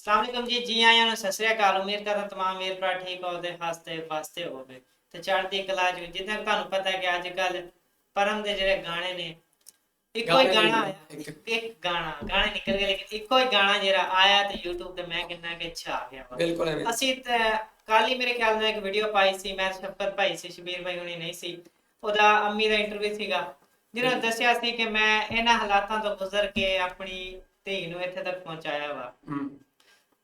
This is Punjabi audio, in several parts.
ਅਸਲਾਮੁਅਲੈਕਮ ਜੀ ਜੀ ਆਇਆਂ ਨੂੰ ਸਤਿ ਸ੍ਰੀ ਅਕਾਲ ਉਮੀਦ ਕਰਦਾ ਤਮਾਮ ਵੀਰ ਭਰਾ ਠੀਕ ਹੋਵੇ ਹੱਸਦੇ ਵਸਦੇ ਹੋਵੇ ਤੇ ਚੜ੍ਹਦੀ ਕਲਾ ਚ ਜਿੱਦਾਂ ਤੁਹਾਨੂੰ ਪਤਾ ਹੈ ਕਿ ਅੱਜ ਕੱਲ ਪਰਮ ਦੇ ਜਿਹੜੇ ਗਾਣੇ ਨੇ ਇੱਕੋ ਹੀ ਗਾਣੇ ਆਇਆ। ਇੱਕ- ਗਾਣਾ ਗਾਣੇ ਨਿਕਲ ਗਏ ਲੇਕਿਨ ਇੱਕੋ ਹੀ ਗਾਣਾ ਜਿਹੜਾ ਆਇਆ ਤੇ YouTube ਤੇ ਮੈਂ ਕਿੰਨਾ ਕਿ ਛਾ ਗਿਆ। ਬਿਲਕੁਲ ਅਸੀਂ ਕੱਲ ਹੀ ਮੇਰੇ ਖਿਆਲ ਨਾਲ ਇੱਕ ਵੀਡੀਓ ਪਾਈ ਸੀ ਮੈਂ ਸ਼ਫਕਤ ਭਾਈ ਸੀ ਸ਼ਬੀਰ ਭਾਈ ਹੁਣੀ ਨਹੀਂ ਸੀ। ਉਹਦਾ ਅੰਮੀ ਦਾ ਇੰਟਰਵਿਊ ਸੀਗਾ ਜਿਹਨਾਂ ਦੱਸਿਆ ਸੀ ਕਿ ਮੈਂ ਇਹਨਾਂ ਹਾਲਾਤਾਂ ਤੋਂ ਗੁਜ਼ਰ ਕੇ ਆਪਣੀ ਧੀ ਨੂੰ ਇੱਥੇ ਤੱਕ ਪਹੁੰਚਾਇਆ ਵਾ। ਹੂੰ।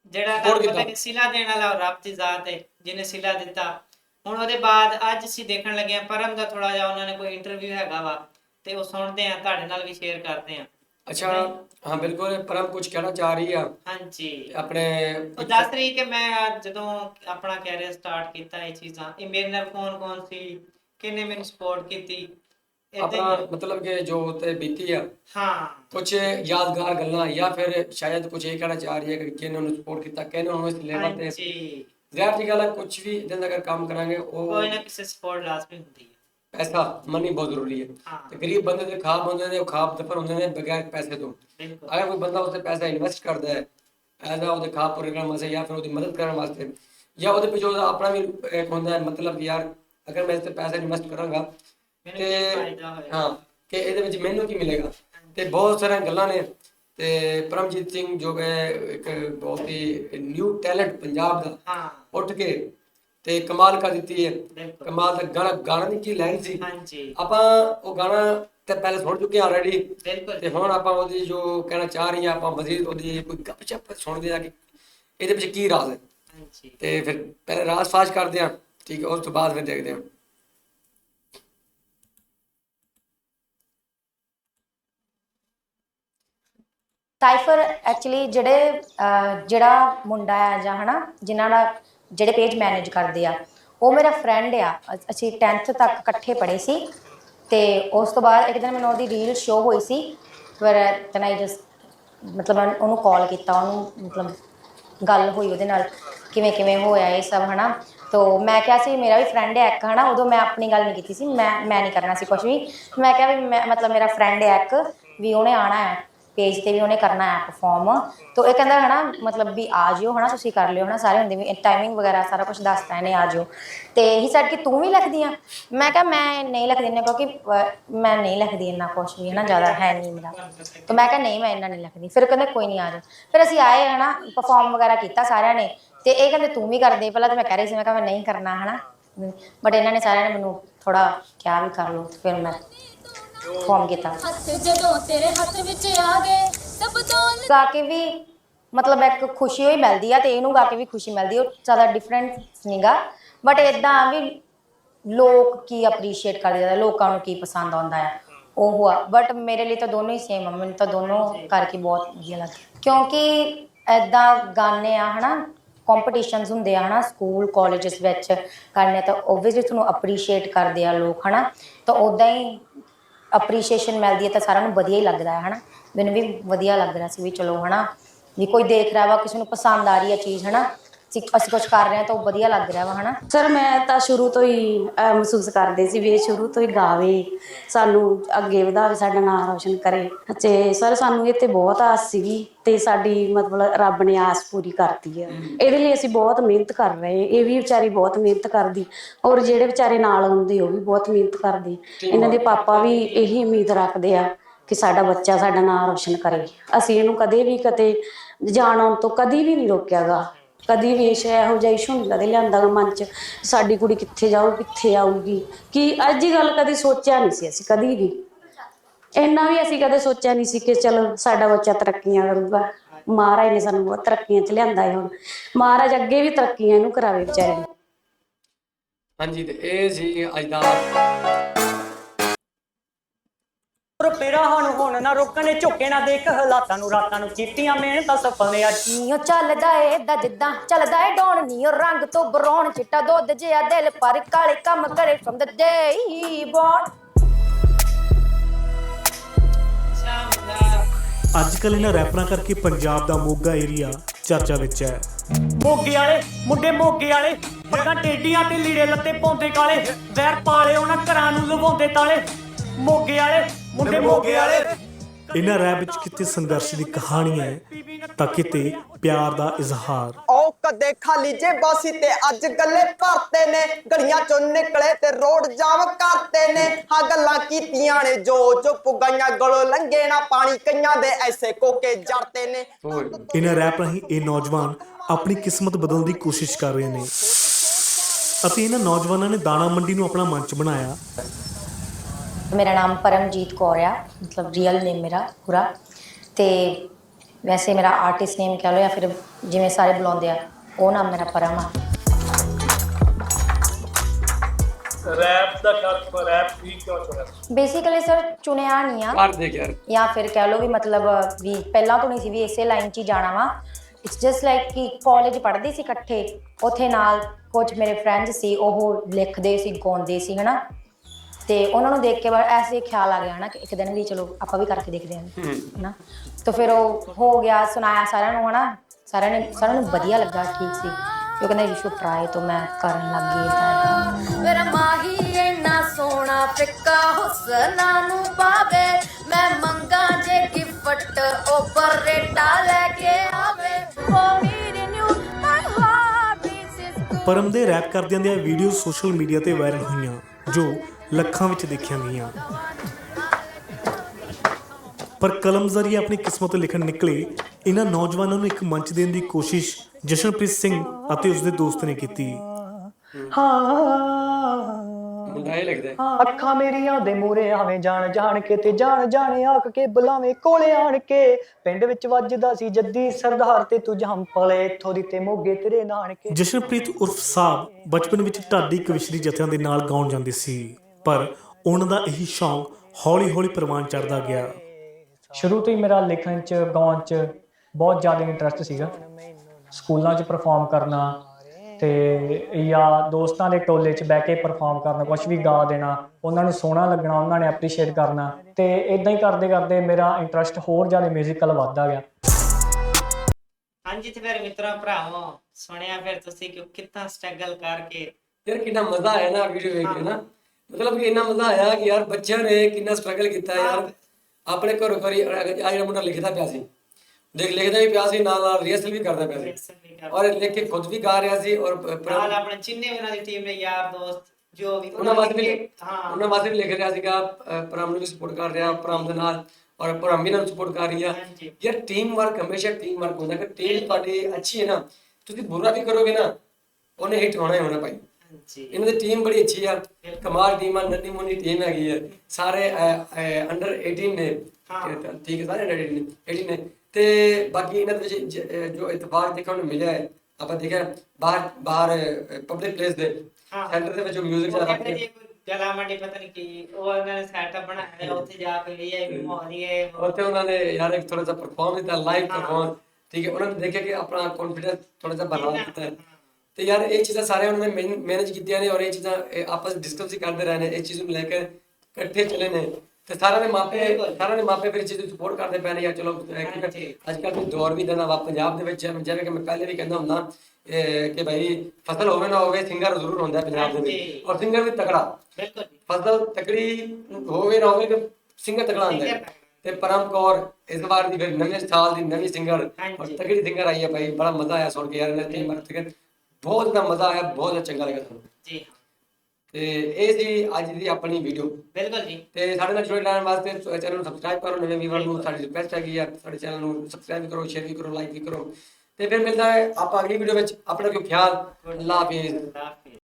ਜਿਹੜਾ ਤੁਹਾਨੂੰ ਪਤਾ? ਕਿ ਸਿਲਾ ਦੇਣ ਵਾਲਾ ਰੱਬ ਦੀ ਜ਼ਾਤ ਹੈ ਜਿਹਨੇ ਸਿਲਾ ਦਿੱਤਾ। ਹੁਣ ਉਹਦੇ ਬਾਅਦ ਅੱਜ ਅਸੀਂ ਦੇਖਣ ਲੱਗੇ ਹਾਂ ਪਰਮ ਦਾ ਥੋੜਾ ਜਿਹਾ ਉਹਨਾਂ ਨੇ ਕੋਈ ਇੰਟਰਵਿਊ ਹੈਗਾ ਵਾ ਤੇ ਉਹ ਸੁਣਦੇ ਆ ਤੁਹਾਡੇ ਨਾਲ ਵੀ ਸ਼ੇਅਰ ਕਰਦੇ ਆ ਅੱਛਾ ਹਾਂ ਬਿਲਕੁਲ ਪਰਮ ਕੁਝ ਕਹਿਣਾ ਚਾਹ ਰਹੀ ਆ। ਹਾਂਜੀ। ਆਪਣੇ ਉਹ ਦੱਸ ਰਹੀ ਕਿ ਮੈਂ ਜਦੋਂ ਆਪਣਾ ਕੈਰੀਅਰ ਸਟਾਰਟ ਕੀਤਾ ਇਹ ਚੀਜ਼ਾਂ ਇਹ ਮੇਰੇ ਨਾਲ ਕੌਣ ਕੌਣ ਸੀ ਕਿੰਨੇ ਮੈਨੂੰ ਸਪੋਰਟ ਕੀਤੀ ਆਪਣਾ ਮਤਲਬ ਕਿ ਜੋ ਤੇ ਬੀਤੀ ਆ ਹਾਂ। ਕੁਝ ਯਾਦਗਾਰ ਗੱਲਾਂ ਜਾਂ ਫਿਰ ਸ਼ਾਇਦ ਕੁਝ ਇਹ ਕਹਿਣਾ ਚਾਹ ਰਹੀ ਹੈ ਕਿ ਕਿਹਨੇ ਉਹਨੂੰ ਸਪੋਰਟ ਕੀਤਾ ਕਿਹਨੇ ਉਹਨੂੰ ਇਸ ਲੈਵਲ ਤੇ ਹਾਂਜੀ। ਜ਼ਾਹਿਰ ਜੀ ਗੱਲ ਹੈ ਕੁਝ ਵੀ ਇਦਾਂ ਦਾ ਅਗਰ ਕੰਮ ਕਰਾਂਗੇ ਉਹ ਕੋਈ ਨਾ ਕਿਸੇ ਸਪੋਰਟ ਲਾਜ਼ਮੀ ਹੁੰਦੀ ਹੈ। ਪੈਸਾ ਮਨੀ ਬਹੁਤ ਜ਼ਰੂਰੀ ਹੈ। ਤੇ ਗਰੀਬ ਬੰਦੇ ਦੇ ਖਾਬ ਹੁੰਦੇ ਨੇ ਉਹ ਖਾਬ ਦਫਨ ਹੁੰਦੇ ਨੇ ਬਗੈਰ ਪੈਸੇ ਤੋਂ। ਅਗਰ ਕੋਈ ਬੰਦਾ ਉਸੇ ਪੈਸਾ ਇਨਵੈਸਟ ਕਰਦਾ ਹੈ ਐਜ਼ ਉਹਦੇ ਖਾਬ ਪੂਰੇ ਕਰਨ ਵਾਸਤੇ ਜਾਂ ਫਿਰ ਉਹਦੀ ਮਦਦ ਕਰਨ ਵਾਸਤੇ ਜਾਂ ਉਹਦੇ ਪਿੱਛੇ ਉਹਦਾ ਆਪਣਾ ਵੀ ਇੱਕ ਹੁੰਦਾ ਹੈ ਮਤਲਬ ਯਾਰ ਅਗਰ ਮੈਂ ਇਸ ਤੇ ਪੈਸਾ ਇਨਵੈਸਟ ਕਰਾਂਗਾ ਤੇ ਹਾਂ ਕਿ ਇਹਦੇ ਵਿੱਚ ਮੈਨੂੰ ਕੀ ਮਿਲੇਗਾ? ਤੇ ਬਹੁਤ ਸਾਰੀਆਂ ਗੱਲਾਂ ਨੇ। ਤੇ ਪਰਮਜੀਤ ਸਿੰਘ ਜੋ ਹੈ ਇੱਕ ਬਹੁਤ ਹੀ ਨਿਊ ਟੈਲੈਂਟ ਪੰਜਾਬ ਦਾ ਹਾਂ। ਉੱਠ ਕੇ ਤੇ ਕਮਾਲ ਕਰ ਦਿੱਤੀ ਹੈ। ਕਮਾਲ ਦਾ ਗਾਣਾ ਗਾਣਾ ਦੀ ਕੀ ਲਾਈਨ ਸੀ? ਹਾਂਜੀ। ਆਪਾਂ ਉਹ ਗਾਣਾ ਤੇ ਪਹਿਲੇ ਸੁਣ ਚੁੱਕੇ ਆਲਰੇਡੀ ਬਿਲਕੁਲ। ਤੇ ਹੁਣ ਆਪਾਂ ਉਹਦੀ ਜੋ ਕਹਿਣਾ ਚਾਹ ਰਹੀ ਹਾਂ ਆਪਾਂ ਮਜ਼ੀਦ ਉਹਦੀ ਕੋਈ ਗੱਪਸ਼ਪ ਸੁਣਦੇ ਆ ਕਿ ਇਹਦੇ ਵਿੱਚ ਕੀ ਰਾਜ਼ ਹੈ। ਹਾਂਜੀ। ਤੇ ਫਿਰ ਪਹਿਲੇ ਰਾਜ਼ ਫਾਸ਼ ਕਰਦੇ ਹਾਂ ਠੀਕ ਹੈ ਉਸ ਤੋਂ ਬਾਅਦ ਫਿਰ ਦੇਖਦੇ ਹਾਂ। ਸਾਈਫਰ ਐਕਚੁਅਲੀ ਜਿਹੜੇ ਜਿਹੜਾ ਮੁੰਡਾ ਆ ਜਾਂ ਹਨਾ, ਜਿਨ੍ਹਾਂ ਦਾ ਜਿਹੜੇ ਪੇਜ ਮੈਨੇਜ ਕਰਦੇ ਆ, ਉਹ ਮੇਰਾ ਫਰੈਂਡ ਆ। ਅ- ਅਸੀਂ 10th ਤੱਕ ਇਕੱਠੇ ਪੜ੍ਹੇ ਸੀ। ਤੇ ਉਸ ਤੋਂ ਬਾਅਦ ਇੱਕ ਦਿਨ ਮੈਨੂੰ ਉਹਦੀ ਰੀਲ ਸ਼ੋ ਹੋਈ ਸੀ ਫਿਰ ਦੈਨ ਆਈ ਜਸਟ ਮਤਲਬ ਉਹਨੂੰ ਕਾਲ ਕੀਤਾ, ਉਹਨੂੰ ਮਤਲਬ ਗੱਲ ਹੋਈ ਉਹਦੇ ਨਾਲ, ਕਿਵੇਂ ਕਿਵੇਂ ਹੋਇਆ ਇਹ ਸਭ, ਹਨਾ। ਤੋ ਮੈਂ ਕਿਹਾ ਸੀ, ਮੇਰਾ ਵੀ ਫਰੈਂਡ ਹੈ ਇੱਕ, ਹਨਾ। ਉਦੋਂ ਮੈਂ ਆਪਣੀ ਗੱਲ ਨਹੀਂ ਕੀਤੀ ਸੀ, ਮੈਂ ਮੈਂ ਨਹੀਂ ਕਰਨਾ ਸੀ ਕੁਝ ਵੀ। ਮੈਂ ਕਿਹਾ ਵੀ ਮੈਂ, ਮਤਲਬ ਮੇਰਾ ਫਰੈਂਡ ਹੈ ਇੱਕ, ਵੀ ਉਹਨੇ ਆਣਾ ਹੈ ਪੇਜ ਤੇ ਵੀ ਉਹਨੇ ਕਰਨਾ ਹੈ ਪਰਫਾਰਮ ਤੋ ਇਹ ਕਹਿੰਦਾ ਹਨਾ ਮਤਲਬ ਵੀ ਆ ਜਿਓ ਹਨਾ ਤੁਸੀਂ ਕਰ ਲਿਓ ਹਨਾ ਸਾਰੇ ਹੁੰਦੇ ਵੀ ਟਾਈਮਿੰਗ ਵਗੈਰਾ ਸਾਰਾ ਕੁਝ ਦੱਸਦਾ ਇਹਨੇ ਆ ਜਿਓ। ਤੇ ਹੀ ਸੈਡ ਕਿ ਤੂੰ ਵੀ ਲਿਖਦੀ ਆ? ਮੈਂ ਕਿਹਾ ਮੈਂ ਨਹੀਂ ਲਿਖਦੀ ਇੰਨਾ ਕਿਉਂਕਿ ਅਹ, ਮੈਂ ਨਹੀਂ ਲਿਖਦੀ ਇੰਨਾ ਕੁਝ ਵੀ ਹਨਾ ਜ਼ਿਆਦਾ ਹੈ ਨਹੀਂ ਮੇਰਾ। ਤੇ ਮੈਂ ਕਿਹਾ ਨਹੀਂ ਮੈਂ ਇੰਨਾ ਨਹੀਂ ਲਿਖਦੀ। ਫਿਰ ਕਹਿੰਦੇ ਕੋਈ ਨਹੀਂ ਆ ਜਾ ਫਿਰ ਅਸੀਂ ਆਏ ਹਨਾ ਪਰਫਾਰਮ ਵਗੈਰਾ ਕੀਤਾ ਸਾਰਿਆਂ ਨੇ। ਤੇ ਇਹ ਕਹਿੰਦੇ ਤੂੰ ਵੀ ਕਰ ਦੇ ਪਹਿਲਾਂ ਤਾਂ ਮੈਂ ਕਹਿ ਰਹੀ ਸੀ ਮੈਂ ਕਿਹਾ ਮੈਂ ਨਹੀਂ ਕਰਨਾ ਹਨਾ। ਬਟ ਇਹਨਾਂ ਨੇ ਸਾਰਿਆਂ ਨੇ ਮੈਨੂੰ ਥੋੜਾ ਕਿਹਾ ਵੀ ਕਰ ਲਓ ਤੇ ਫਿਰ ਮੈਂ ਪਰਫਾਰਮ ਕੀਤਾ। ਹੱਥ ਜਦੋਂ ਤੇਰੇ ਹੱਥ ਵਿੱਚ ਆ ਗਏ ਸਭ ਤੋਂ ਗਾ ਕੇ ਵੀ ਮਤਲਬ ਇੱਕ ਖੁਸ਼ੀ ਹੋਈ ਮਿਲਦੀ ਆ ਤੇ ਇਹਨੂੰ ਗਾ ਕੇ ਵੀ ਖੁਸ਼ੀ ਮਿਲਦੀ ਉਹ ਜ਼ਿਆਦਾ ਡਿਫਰੈਂਟ ਨਹੀਂਗਾ ਬਟ ਇਦਾਂ ਵੀ ਲੋਕ ਕੀ ਅਪਰੀਸ਼ੀਏਟ ਕਰਦੇ ਆ ਲੋਕਾਂ ਨੂੰ ਕੀ ਪਸੰਦ ਆਉਂਦਾ ਆ। ਉਹ ਆ ਬਟ ਮੇਰੇ ਲਈ ਤਾਂ ਦੋਨੋਂ ਹੀ ਸੇਮ ਆ। ਮੈਨੂੰ ਤਾਂ ਦੋਨੋਂ ਕਰਕੇ ਬਹੁਤ ਵਧੀਆ ਲੱਗਦਾ ਕਿਉਂਕਿ ਐਦਾਂ ਗਾਣੇ ਆ ਹਨਾ ਕੰਪੀਟੀਸ਼ਨਸ ਹੁੰਦੇ ਆ ਹਨਾ ਸਕੂਲ ਕਾਲਜਸ ਵਿੱਚ ਕਰਨੇ ਤਾਂ ਓਬਵੀਅਸਲੀ ਤੁਹਾਨੂੰ ਅਪਰੀਸ਼ੀਏਟ ਕਰਦੇ ਆ ਲੋਕ ਹਨਾ। ਤਾਂ ਉਦਾਂ ਹੀ ਅਪਰੀਸ਼ੀਏਸ਼ਨ ਮਿਲਦੀ ਹੈ ਤਾਂ ਸਾਰਿਆਂ ਨੂੰ ਵਧੀਆ ਹੀ ਲੱਗਦਾ ਹੈ, ਹਨਾ? ਮੈਨੂੰ ਵੀ ਵਧੀਆ ਲੱਗ ਰਿਹਾ ਸੀ ਵੀ ਚਲੋ, ਹਨਾ? ਵੀ ਕੋਈ ਦੇਖ ਰਿਹਾ ਵਾ, ਕਿਸੇ ਨੂੰ ਪਸੰਦ ਆ ਰਹੀ ਹੈ ਚੀਜ਼, ਹਨਾ? ਅਸੀਂ ਅਸੀਂ ਕੁਝ ਕਰ ਰਹੇ ਹਾਂ ਤਾਂ ਉਹ ਵਧੀਆ ਲੱਗ ਰਿਹਾ ਵਾ ਹਨਾ? ਸਰ ਮੈਂ ਤਾਂ ਸ਼ੁਰੂ ਤੋਂ ਹੀ ਅਹ, ਮਹਿਸੂਸ ਕਰਦੇ ਸੀ ਵੀ ਇਹ ਸ਼ੁਰੂ ਤੋਂ ਹੀ ਗਾਵੇ ਸਾਨੂੰ ਅੱਗੇ ਵਧਾਵੇ ਸਾਡਾ ਨਾਮ ਰੌਸ਼ਨ ਕਰੇ। ਤੇ ਸਰ ਸਾਨੂੰ ਇਹ ਤੇ ਬਹੁਤ ਆਸ ਸੀਗੀ ਤੇ ਸਾਡੀ ਮਤਲਬ ਰੱਬ ਨੇ ਆਸ ਪੂਰੀ ਕਰਤੀ ਹੈ ਇਹਦੇ ਲਈ ਅਸੀਂ ਬਹੁਤ ਮਿਹਨਤ ਕਰ ਰਹੇ ਹਾਂ ਇਹ ਵੀ ਵਿਚਾਰੀ ਬਹੁਤ ਮਿਹਨਤ ਕਰਦੀ। ਔਰ ਜਿਹੜੇ ਵਿਚਾਰੇ ਨਾਲ ਹੁੰਦੇ ਉਹ ਵੀ ਬਹੁਤ ਮਿਹਨਤ ਕਰਦੇ। ਇਹਨਾਂ ਦੇ ਪਾਪਾ ਵੀ ਇਹੀ ਉਮੀਦ ਰੱਖਦੇ ਆ ਕਿ ਸਾਡਾ ਬੱਚਾ ਸਾਡਾ ਨਾਮ ਰੌਸ਼ਨ ਕਰੇ। ਅਸੀਂ ਇਹਨੂੰ ਕਦੇ ਵੀ ਕਦੇ ਜਾਣ ਆਉਣ ਤੋਂ ਕਦੀ ਵੀ ਨਹੀਂ ਰੋਕਿਆਗਾ। ਕਦੀ ਵੀ ਇਸ ਇਹੋ ਜਿਹਾ ਇਸ਼ੂ ਨਹੀਂ ਕਦੇ ਲਿਆਂਦਾ ਗਾ ਮਨ 'ਚ, ਸਾਡੀ ਕੁੜੀ ਕਿੱਥੇ ਜਾਊ, ਕਿੱਥੇ ਆਊਗੀ? ਕਿ ਅੱਜ ਦੀ ਗੱਲ ਕਦੀ ਸੋਚਿਆ ਨਹੀਂ ਸੀ ਅਸੀਂ, ਕਦੀ ਵੀ। ਇੰਨਾ ਵੀ ਅਸੀਂ ਕਦੇ ਸੋਚਿਆ ਨਹੀਂ ਸੀ ਕਿ ਚਲੋ ਸਾਡਾ ਬੱਚਾ ਤਰੱਕੀਆਂ ਕਰੂਗਾ। ਮਹਾਰਾਜ ਨੇ ਸਾਨੂੰ ਬਹੁਤ ਤਰੱਕੀਆਂ 'ਚ ਲਿਆਂਦਾ ਹੈ ਹੁਣ। ਮਹਾਰਾਜ ਅੱਗੇ ਵੀ ਤਰੱਕੀਆਂ ਇਹਨੂੰ ਕਰਾਵੇ ਵਿਚਾਰੇ ਨੂੰ। ਹਾਂਜੀ, ਤੇ ਇਹ ਸੀ ਅੱਜ ਦਾ ਰੁਪੇਰਾ ਹੁਣ ਹੁਣ ਨਾ ਰੋਕਣੇ ਝੁਕੇ ਨਾ ਦੇਖ ਹਾਲਾਤਾਂ ਨੂੰ ਰਾਤਾਂ ਨੂੰ ਕੀਤੀਆਂ ਮਿਹਨਤਾਂ ਸਫਲ ਨੇ ਅੱਜ ਨੀਓ ਚੱਲਦਾ ਏ ਏਦਾਂ ਜਿੱਦਾਂ ਚੱਲਦਾ ਏ ਡੌਣ ਨੀਓ ਰੰਗ ਤੋਂ ਬਰੌਣ ਚਿੱਟਾ ਦੁੱਧ ਜਿਹਾ ਦਿਲ ਪਰ ਕਾਲੇ ਕੰਮ ਕਰੇ the day born ਸ਼ਾਮਦਾਰ ਅੱਜ ਕੱਲ ਇਹਨਾਂ ਰੈਪਰਾਂ ਕਰਕੇ ਪੰਜਾਬ ਦਾ ਮੋਗਾ ਏਰੀਆ ਚਰਚਾ ਵਿੱਚ ਹੈ। ਮੋਗੇ ਵਾਲੇ ਮੁੰਡੇ ਮੋਗੇ ਵਾਲੇ ਪੱਗਾਂ ਟੇਡੀਆਂ ਤੇ ਲੀੜੇ ਲੱਤੇ ਪਾਉਂਦੇ ਕਾਲੇ ਵੈਰ ਪਾਲੇ ਉਹਨਾਂ ਘਰਾਂ ਨੂੰ ਲਵਾਉਂਦੇ ਤਾਲੇ। ਮੋਗੇ ਵਾਲੇ ਮੁੰਡੇ ਮੋਗੇ ਵਾਲੇ। ਇਹਨਾਂ ਰੈਪ ਵਿੱਚ ਕਿਤੇ ਸੰਘਰਸ਼ ਦੀ ਕਹਾਣੀ ਹੈ ਤਾਂ ਕਿਤੇ ਪਿਆਰ ਦਾ ਇਜ਼ਹਾਰ। ਉਹ ਕਦੇ ਖਾਲੀ ਜੇਬਾਂ ਸੀ ਤੇ ਅੱਜ ਗੱਲੇ ਭਰਤੇ ਨੇ। ਗਲੀਆਂ ਚੋਂ ਨਿਕਲੇ ਤੇ ਰੋਡ ਜਾਮ ਕਰਤੇ ਨੇ। ਹਾਂ ਗੱਲਾਂ ਕੀਤੀਆਂ ਨੇ ਜੋ ਜੋ ਪੁਗਾਈਆਂ ਗਲੋਂ ਲੰਘੇ ਨਾ ਪਾਣੀ ਕਈਆਂ ਦੇ ਐਸੇ ਕੋਕੇ ਜੜਤੇ ਨੇ। ਇਹਨਾਂ ਰੈਪ ਰਾਹੀਂ ਇਹ ਨੌਜਵਾਨ ਆਪਣੀ ਕਿਸਮਤ ਬਦਲਣ ਦੀ ਕੋਸ਼ਿਸ਼ ਕਰ ਰਹੇ ਨੇ। ਅਤੇ ਇਹਨਾਂ ਨੌਜਵਾਨਾਂ ਨੇ ਦਾਣਾ ਮੰਡੀ ਨੂੰ ਆਪਣਾ ਮੰਚ ਬਣਾਇਆ। ਮੇਰਾ ਨਾਮ ਪਰਮਜੀਤ ਕੌਰ ਆ ਮਤਲਬ ਰੀਅਲ ਨੇਮ ਮੇਰਾ ਪੂਰਾ। ਤੇ ਵੈਸੇ ਮੇਰਾ ਆਰਟਿਸਟ ਨੇਮ ਕਹ ਲਓ ਜਾਂ ਫਿਰ ਜਿਵੇਂ ਸਾਰੇ ਬੁਲਾਉਂਦੇ ਆ ਉਹ ਨਾਮ ਮੇਰਾ ਪਰਮ ਆ। ਰੈਪ ਦਾ ਕਰ ਰੈਪ ਵੀ ਕਿਉਂ ਚੁਣਿਆ? ਬੇਸਿਕਲੀ ਸਰ ਚੁਣਿਆ ਨਹੀਂ ਆ। ਕਰ ਦੇ ਯਾਰ। ਜਾਂ ਫਿਰ ਕਹਿ ਲਓ ਵੀ ਮਤਲਬ ਵੀ ਪਹਿਲਾਂ ਤੋਂ ਨਹੀਂ ਸੀ ਵੀ ਇਸੇ ਲਾਈਨ 'ਚ ਹੀ ਜਾਣਾ ਵਾ। ਇਟਸ ਜਸਟ ਲਾਈਕ ਕਿ ਕਾਲਜ ਪੜ੍ਹਦੇ ਸੀ ਇਕੱਠੇ ਉੱਥੇ ਨਾਲ ਕੁਝ ਮੇਰੇ ਫਰੈਂਡਸ ਸੀ ਉਹ ਲਿਖਦੇ ਸੀ ਗਾਉਂਦੇ ਸੀ ਹਨਾ। ਤੇ ਉਹਨਾਂ ਨੂੰ ਦੇਖ ਕੇ ਬਾ ਐਸੇ ਖਿਆਲ ਆ ਗਿਆ ਹਨਾ ਕਿ ਇੱਕ ਦਿਨ ਵੀ ਚਲੋ ਆਪਾਂ ਵੀ ਕਰਕੇ ਦੇਖਦੇ ਹਾਂ ਹਨਾ। ਤਾਂ ਫਿਰ ਉਹ ਹੋ ਗਿਆ ਸੁਣਾਇਆ ਸਾਰਿਆਂ ਨੂੰ ਹਨਾ। ਸਾਰਿਆਂ ਨੇ ਸਾਰਿਆਂ ਨੂੰ ਵਧੀਆ ਲੱਗਾ ਠੀਕ ਸੀ। ਤੇ ਉਹ ਕਹਿੰਦੇ ਯੂ ਟਰਾਈ ਤਾਂ ਮੈਂ ਕਰਨ ਲੱਗੀ ਇਦਾਂ ਮੇਰਾ ਮਾਹੀ ਇੰਨਾ ਸੋਹਣਾ ਫਿੱਕਾ ਹੁਸਨਾ ਨੂੰ ਪਾਵੇ। ਮੈਂ ਮੰਗਾ ਜੇ ਗਿਫਟ ਉਹ ਬਰੇਟਾ ਲੈ ਕੇ ਆਵੇ। ਉਹ ਮੇਰੇ ਨਿਊ ਮਾਈ ਹਾਰਟ ਇਸ ਪਰਮ ਦੇ ਰੈਪ ਕਰਦਿਆਂ ਦੀਆਂ ਵੀਡੀਓ ਸੋਸ਼ਲ ਮੀਡੀਆ ਤੇ ਵਾਇਰਲ ਹੋਈਆਂ ਜੋ ਲੱਖਾਂ ਵਿੱਚ ਦੇਖੀਆਂ ਗਈਆਂ। ਪਰ ਕਲਮ ਜ਼ਰੀਏ ਆਪਣੀ ਕਿਸਮਤ ਲਿਖਣ ਨਿਕਲੇ ਇਹਨਾਂ ਨੌਜਵਾਨਾਂ ਨੂੰ ਇੱਕ ਮੰਚ ਦੇਣ ਦੀ ਕੋਸ਼ਿਸ਼ ਜਸ਼ਨਪ੍ਰੀਤ ਸਿੰਘ ਅਤੇ ਉਸਦੇ ਦੋਸਤ ਨੇ ਕੀਤੀ। ਹਾਂ ਮੁੰਡਾ ਇਹ ਲੱਗਦਾ ਹੈ। ਅੱਖਾਂ ਮੇਰੀਆਂ ਦੇ ਮੂਰੇ ਆਵੇਂ ਜਾਣ ਜਾਣ ਕੇ ਤੇ ਜਾਣ ਜਾਣੇ ਆਖ ਕੇ ਬੁਲਾਵੇਂ ਕੋਲੇ ਆਣ ਕੇ। ਪਿੰਡ ਵਿੱਚ ਵੱਜਦਾ ਸੀ ਜੱਦੀ ਸਰਦਾਰ ਤੇ ਤੂੰ ਜੰਪਲੇ ਇੱਥੋਂ ਦੀ ਤੇ ਮੋਗੇ ਤੇਰੇ ਨਾਨਕੇ। ਜਸ਼ਨਪ੍ਰੀਤ ਉਰਫ ਸਾਹਿਬ ਬਚਪਨ ਵਿੱਚ ਢਾਡੀ ਕਵਿਸ਼ਰੀ ਜਥਿਆਂ ਦੇ ਨਾਲ ਗਾਉਣ ਜਾਂਦੇ ਸੀ। ਪਰ ਉਹਨਾਂ ਦਾ ਇਹੀ ਸ਼ੌਂਕ ਹੌਲੀ-ਹੌਲੀ ਪ੍ਰਵਾਨ ਚੜਦਾ ਗਿਆ। ਸ਼ੁਰੂ ਤੋਂ ਹੀ ਮੇਰਾ ਲਿਖਣ ਚ ਗਾਉਣ ਚ ਬਹੁਤ ਜ਼ਿਆਦਾ ਇੰਟਰਸਟ ਸੀਗਾ। ਸਕੂਲਾਂ 'ਚ ਪਰਫਾਰਮ ਕਰਨਾ ਤੇ ਜਾਂ ਦੋਸਤਾਂ ਦੇ ਟੋਲੇ 'ਚ ਬਹਿ ਕੇ ਪਰਫਾਰਮ ਕਰਨਾ ਕੁਝ ਵੀ ਗਾ ਦੇਣਾ ਉਹਨਾਂ ਨੂੰ ਸੋਹਣਾ ਲੱਗਣਾ ਉਹਨਾਂ ਨੇ ਐਪਰੀਸ਼ੀਏਟ ਕਰਨਾ ਤੇ ਇਦਾਂ ਹੀ ਕਰਦੇ ਕਰਦੇ ਮੇਰਾ ਇੰਟਰਸਟ ਹੋਰ ਜ਼ਿਆਦਾ ਮਿਊਜ਼ੀਕਲ ਵੱਧਦਾ ਗਿਆ। ਹਾਂਜੀ ਤੇ ਫਿਰ ਮਿੱਤਰੋ ਭਰਾਵੋ ਸੁਣਿਆ ਫਿਰ ਤੁਸੀਂ ਕਿ ਕਿੰਨਾ ਸਟਰਗਲ ਕਰਕੇ ਯਾਰ ਕਿੰਨਾ ਮਜ਼ਾ ਆਇਆ ਨਾ ਵੀਡੀਓ ਵੇਖ ਕੇ ਨਾ। ਮਤਲਬ ਕਿ ਇੰਨਾ ਮਜ਼ਾ ਆਇਆ ਕਿ ਯਾਰ ਬੱਚਿਆਂ ਨੇ ਕਿੰਨਾ ਸਟਰਗਲ ਕੀਤਾ ਯਾਰ। ਆਪਣੇ ਘਰੋਂ ਘਰੀ ਆ ਜਿਹੜਾ ਮੁੰਡਾ ਲਿਖਦਾ ਪਿਆ ਸੀ। ਦੇਖ ਲਿਖਦਾ ਵੀ ਪਿਆ ਸੀ ਨਾਲ ਨਾਲ ਰਿਹਰਸਲ ਵੀ ਕਰਦਾ ਪਿਆ ਸੀ। ਔਰ ਲਿਖ ਕੇ ਖੁਦ ਵੀ ਗਾ ਰਿਹਾ ਸੀ ਔਰ ਨਾਲ ਆਪਣੇ ਵੀ ਉਹਨਾਂ ਦੀ ਟੀਮ ਨੇ ਯਾਰ ਦੋਸਤ ਜੋ ਵੀ ਉਹਨਾਂ ਵਾਸਤੇ ਵੀ ਹਾਂ। ਉਹਨਾਂ ਵਾਸਤੇ ਵੀ ਲਿਖ ਰਿਹਾ ਸੀਗਾ ਪਰਮ ਨੂੰ ਵੀ ਸਪੋਰਟ ਕਰ ਰਿਹਾ ਪਰਮ ਦੇ ਨਾਲ ਔਰ ਪਰਮ ਵੀ ਨਾਲ ਸਪੋਰਟ ਕਰ ਰਹੀ ਆ। ਯਾਰ ਟੀਮ ਵਰਕ ਹਮੇਸ਼ਾ ਟੀਮ ਵਰਕ ਹੁੰਦਾ ਕਿ ਟੀਮ ਤੁਹਾਡੀ ਅੱਛੀ ਹੈ ਨਾ ਤੁਸੀਂ ਬੁਰਾ ਵੀ ਕਰੋਗੇ ਨਾ ਉਹਨੇ ਹਿੱਟ ਹੋਣਾ ਹੀ ਹੋਣਾ ਭਾਈ। ਇਹਨਾਂ ਦੀ ਟੀਮ ਬੜੀ ਅੱਛੀ ਆ। ਕਮਾਲ ਟੀਮ ਆ ਨੰਨੀ ਮੁੰਨੀ ਟੀਮ ਹੈਗੀ ਆ। ਸਾਰੇ ਅੰਡਰ 18 ਨੇ। ਹਾਂ। ਠੀਕ ਹੈ ਸਾਰੇ ਅੰਡਰ 18 ਨੇ 18 ਨੇ। ਤੇ ਬਾਕੀ ਇਹਨਾਂ ਦੇ ਵਿੱਚ ਜ- ਜੋ ਇਤਫਾਕ ਦੇਖਣ ਨੂੰ ਮਿਲਿਆ ਹੈ ਆਪਾਂ ਦੇਖਿਆ ਬਾਹਰ ਬਾਹਰ ਪਬਲਿਕ ਪਲੇਸ ਦੇ ਹਾਂ। ਸੈਂਟਰ ਦੇ ਵਿੱਚ ਮਿਊਜ਼ਿਕ ਉਹ ਚੱਲ ਕਹਿੰਦੇ ਰਿਹਾ ਜੀ ਕੋਈ ਗਲਾ ਮੰਡੀ ਪਤਾ ਨਹੀਂ ਕੀ ਉਹ ਉਹਨਾਂ ਨੇ ਸੈਟਅਪ ਬਣਾਇਆ ਹੈ, ਉੱਥੇ ਜਾ ਕੇ ਮਾਹੌਲ ਹੀ ਹੈ ਉੱਥੇ ਉਹਨਾਂ ਨੇ ਯਾਰ ਇੱਕ ਥੋੜਾ ਜਿਹਾ ਪਰਫਾਰਮ ਕੀਤਾ ਲਾਈਵ ਹਾਂ। ਪਰਫਾਰਮ ਠੀਕ ਹੈ ਉਹਨਾਂ ਨੇ ਦੇਖਿਆ ਕਿ ਆਪਣਾ ਕੌਨਫੀਡੈਂਸ ਥੋੜਾ ਜਿਹਾ ਬਣਾ ਦਿੱਤਾ ਹੈ। ਤੇ ਯਾਰ ਇਹ ਚੀਜ਼ਾਂ ਸਾਰੇ ਉਹਨਾਂ ਨੇ ਮੈਨੇਜ ਕੀਤੀਆਂ ਨੇ ਔਰ ਇਹ ਚੀਜ਼ਾਂ ਇਹ ਆਪਸ ਡਿਸਕਸ ਹੀ ਕਰਦੇ ਰਹੇ ਨੇ ਇਸ ਚੀਜ਼ ਨੂੰ ਲੈ ਕੇ ਇਕੱਠੇ ਚੱਲੇ ਨੇ ਤੇ ਸਾਰਿਆਂ ਦੇ ਮਾਪੇ। ਸਾਰਿਆਂ ਦੇ ਮਾਪੇ ਫਿਰ ਇਸ ਚੀਜ਼ ਨੂੰ ਸਪੋਰਟ ਕਰਦੇ ਪਏ ਨੇ ਯਾਰ ਚਲੋ ਇਹ। ਅੱਜ ਕੱਲ੍ਹ ਵੀ ਦੌਰ ਵੀ ਦਾ ਵਾ ਪੰਜਾਬ ਦੇ ਵਿੱਚ ਜਿਵੇਂ ਕਿ ਮੈਂ ਪਹਿਲੇ ਵੀ ਕਹਿੰਦਾ ਹੁੰਦਾ ਇਹ ਕਿ ਭਾਈ ਫਸਲ ਹੋਵੇ ਨਾ ਹੋਵੇ ਸਿੰਗਰ ਜ਼ਰੂਰ ਹੁੰਦਾ ਪੰਜਾਬ ਦੇ। ਵਿੱਚ ਔਰ ਸਿੰਗਰ ਵੀ ਤਕੜਾ ਬਿਲਕੁਲ ਫਸਲ ਤਕੜੀ ਹੋਵੇ ਨਾ ਹੋਵੇ ਸਿੰਗਰ ਤਕੜਾ ਹੁੰਦਾ ਹੈ। ਤੇ ਪਰਮ ਕੌਰ ਇਸ ਵਾਰ ਦੀ ਫਿਰ ਨਵੇਂ ਸਾਲ ਦੀ ਨਵੀਂ ਸਿੰਗਰ ਔਰ। ਤਕੜੀ ਸਿੰਗਰ ਆਈ ਹੈ ਭਾਈ ਬੜਾ ਮਜ਼ਾ ਆਇਆ ਸੁਣ ਕੇ ਯਾਰ ਇਹਨਾਂ ਦੀ ਮਰ ਤੱਕ ਬਹੁਤ ਜ਼ਿਆਦਾ ਮਜ਼ਾ ਆਇਆ ਬਹੁਤ ਚੰਗਾ ਲੱਗਾ ਸਾਨੂੰ ਜੀ। ਹਾਂ, ਤੇ ਇਹ ਸੀ ਅੱਜ ਦੀ ਆਪਣੀ ਵੀਡੀਓ ਬਿਲਕੁਲ ਜੀ। ਤੇ ਸਾਡੇ ਨਾਲ ਜੁੜੇ ਰਹਿਣ ਵਾਸਤੇ ਚੈਨਲ ਨੂੰ ਸਬਸਕ੍ਰਾਈਬ ਕਰੋ ਨਵੇਂ ਵੀਵਰ ਨੂੰ ਸਾਡੀ ਰਿਕਵੈਸਟ ਹੈਗੀ ਆ ਸਾਡੇ ਚੈਨਲ ਨੂੰ ਸਬਸਕ੍ਰਾਈਬ ਕਰੋ ਸ਼ੇਅਰ ਵੀ ਕਰੋ ਲਾਈਕ ਵੀ ਕਰੋ। ਤੇ ਫਿਰ ਮਿਲਦਾ ਹੈ ਆਪਾਂ ਅਗਲੀ ਵੀਡੀਓ ਵਿੱਚ। ਆਪਣਾ ਕੋਈ ਖਿਆਲ। Allah